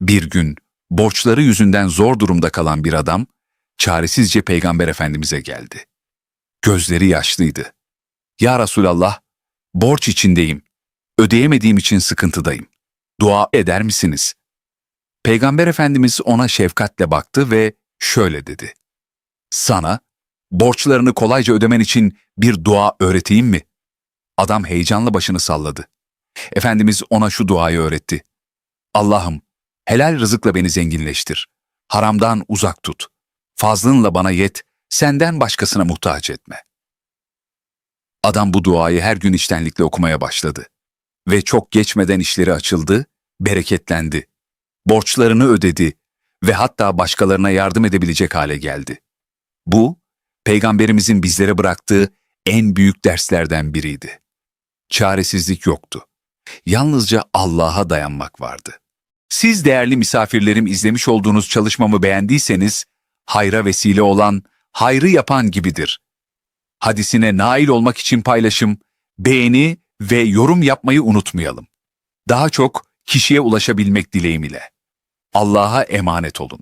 Bir gün borçları yüzünden zor durumda kalan bir adam çaresizce Peygamber Efendimiz'e geldi. Gözleri yaşlıydı. Ya Resulallah, borç içindeyim. Ödeyemediğim için sıkıntıdayım. Dua eder misiniz? Peygamber Efendimiz ona şefkatle baktı ve şöyle dedi. Sana, borçlarını kolayca ödemen için bir dua öğreteyim mi? Adam heyecanla başını salladı. Efendimiz ona şu duayı öğretti. Allah'ım, helal rızıkla beni zenginleştir. Haramdan uzak tut. Fazlınla bana yet, senden başkasına muhtaç etme. Adam bu duayı her gün içtenlikle okumaya başladı. Ve çok geçmeden işleri açıldı, bereketlendi. Borçlarını ödedi ve hatta başkalarına yardım edebilecek hale geldi. Bu, Peygamberimizin bizlere bıraktığı en büyük derslerden biriydi. Çaresizlik yoktu. Yalnızca Allah'a dayanmak vardı. Siz değerli misafirlerim izlemiş olduğunuz çalışmamı beğendiyseniz, hayra vesile olan, hayrı yapan gibidir. Hadisine nail olmak için paylaşım, beğeni ve yorum yapmayı unutmayalım. Daha çok kişiye ulaşabilmek dileğim ile. Allah'a emanet olun.